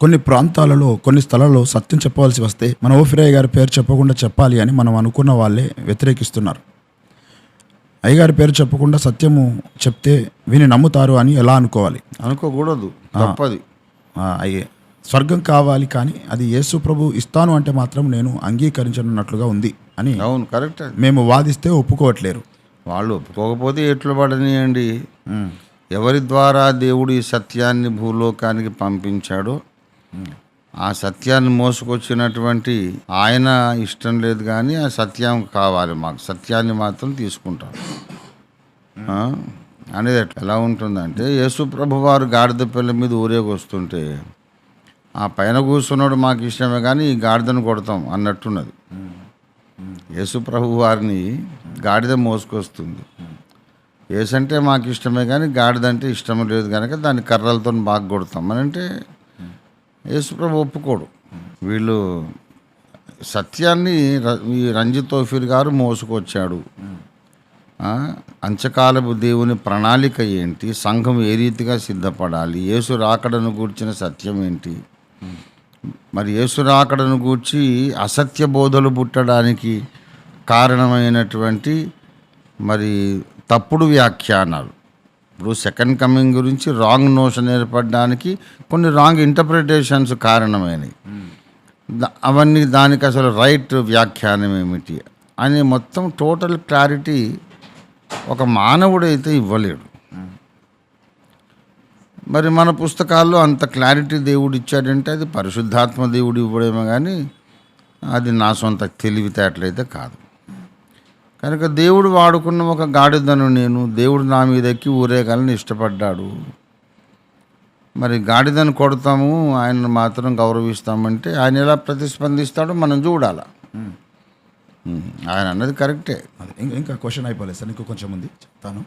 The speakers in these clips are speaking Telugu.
కొన్ని ప్రాంతాలలో కొన్ని స్థలాల్లో సత్యం చెప్పవలసి వస్తే మన ఓఫిరయ్య గారి పేరు చెప్పకుండా చెప్పాలి అని మనం అనుకున్న వాళ్ళే వ్యతిరేకిస్తున్నారు. అయ్యగారి పేరు చెప్పకుండా సత్యము చెప్తే విని నమ్ముతారు అని ఎలా అనుకోవాలి? అనుకోకూడదు. తప్పది. అయ్యే. స్వర్గం కావాలి కానీ అది యేసు ప్రభు ఇస్తాను అంటే మాత్రం నేను అంగీకరించనున్నట్లుగా ఉంది అని అవును కరెక్ట్. మేము వాదిస్తే ఒప్పుకోవట్లేరు. వాళ్ళు ఒప్పుకోకపోతే ఎట్లు పడనియండి? ఎవరి ద్వారా దేవుడు ఈ సత్యాన్ని భూలోకానికి పంపించాడో ఆ సత్యాన్ని మోసుకొచ్చినటువంటి ఆయన ఇష్టం లేదు కానీ ఆ సత్యం కావాలి మాకు. సత్యాన్ని మాత్రం తీసుకుంటాం అనేది ఎలా ఉంటుందంటే యేసు ప్రభు వారు గాడిద పిల్ల మీద ఊరేగొస్తుంటే ఆ పైన కూర్చున్నాడు మాకు ఇష్టమే కానీ ఈ గాడిదను కొడతాం అన్నట్టున్నది. యేసు ప్రభు వారిని గాడిద మోసుకొస్తుంది. ఏసంటే మాకు ఇష్టమే కానీ గాడిద అంటే ఇష్టం లేదు కనుక దాన్ని కర్రలతో బాగా కొడతాం. అని అంటే యేసుప్రభు ఒప్పుకోడు. వీళ్ళు సత్యాన్ని ఈ రంజిత్ తోఫీర్ గారు మోసుకొచ్చాడు. అంచకాలపు దేవుని ప్రణాళిక ఏంటి? సంఘం ఏ రీతిగా సిద్ధపడాలి? యేసు రాకడను గూర్చిన సత్యం ఏంటి? మరి యేసు రాకడను గూర్చి అసత్య బోధలు పుట్టడానికి కారణమైనటువంటి మరి తప్పుడు వ్యాఖ్యానాలు. ఇప్పుడు సెకండ్ కమింగ్ గురించి రాంగ్ నోషన్ ఏర్పడడానికి కొన్ని రాంగ్ ఇంటర్ప్రిటేషన్స్ కారణమైనవి అవన్నీ దానికి అసలు రైట్ వ్యాఖ్యానం ఏమిటి అని మొత్తం టోటల్ క్లారిటీ ఒక మానవుడైతే ఇవ్వలేడు. మరి మన పుస్తకాల్లో అంత క్లారిటీ దేవుడు ఇచ్చాడంటే అది పరిశుద్ధాత్మ దేవుడు ఇవ్వడమే కానీ అది నా సొంత తెలివితేటలైతే కాదు. కనుక దేవుడు వాడుకున్న ఒక గాడిదను నేను దేవుడు నా మీద ఎక్కి ఊరేగాలని ఇష్టపడ్డాడు. మరి గాడిదను కొడతాము ఆయన మాత్రం గౌరవిస్తామంటే ఆయన ఎలా ప్రతిస్పందిస్తాడో మనం చూడాలి. ఆయన అన్నది కరెక్టే. ఇంకా క్వశ్చన్ అయిపోలేదు సార్ ఇంకో కొంచెం ఉంది చెప్తాను.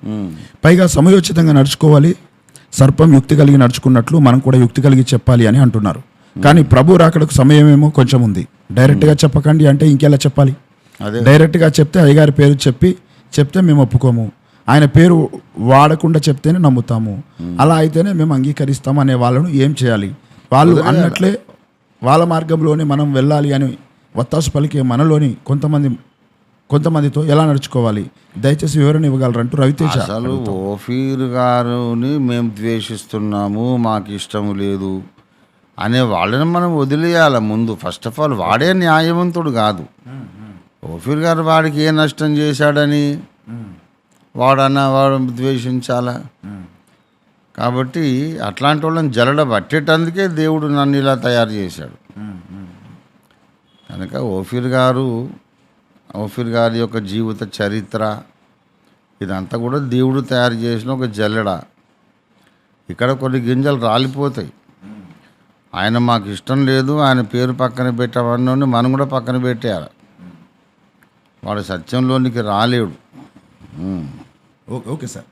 పైగా సమయోచితంగా నడుచుకోవాలి సర్పం యుక్తి కలిగి నడుచుకున్నట్లు మనం కూడా యుక్తి కలిగి చెప్పాలి అని అంటున్నారు. కానీ ప్రభు రాకడకు సమయమేమో కొంచెం ఉంది. డైరెక్ట్గా చెప్పకండి అంటే ఇంకెలా చెప్పాలి? డైరెక్ట్గా చెప్తే అయ్యగారి పేరు చెప్పి చెప్తే మేము ఒప్పుకోము. ఆయన పేరు వాడకుండా చెప్తేనే నమ్ముతాము. అలా అయితేనే మేము అంగీకరిస్తాము అనే వాళ్ళను ఏం చేయాలి? వాళ్ళు అన్నట్లే వాళ్ళ మార్గంలోనే మనం వెళ్ళాలి అని వత్తాసు పలికే మనలోని కొంతమంది కొంతమందితో ఎలా నడుచుకోవాలి? దయచేసి వివరణ ఇవ్వగలరంటూ రవితేజ అసలు ఓఫీర్ గారుని మేము ద్వేషిస్తున్నాము మాకు ఇష్టం లేదు అనే వాళ్ళని మనం వదిలేయాలి ముందు. ఫస్ట్ ఆఫ్ ఆల్ వాడే న్యాయవంతుడు కాదు. ఓఫీర్ గారు వాడికి ఏ నష్టం చేశాడని వాడన్నా వాడు ద్వేషించాలా. కాబట్టి అట్లాంటి వాళ్ళని జలడ పట్టేటందుకే దేవుడు నన్ను ఇలా తయారు చేశాడు. కనుక ఓఫీర్ గారు ఓఫీర్ గారి యొక్క జీవిత చరిత్ర ఇదంతా కూడా దేవుడు తయారు చేసిన ఒక జల్లెడ ఇక్కడ కొన్ని గింజలు రాలిపోతాయి. ఆయన మాకు ఇష్టం లేదు ఆయన పేరు పక్కన పెట్టవన్నీ మనం కూడా పక్కన పెట్టేయాలి. వాడు సత్యంలోనికి రాలేడు. Okay okay sir.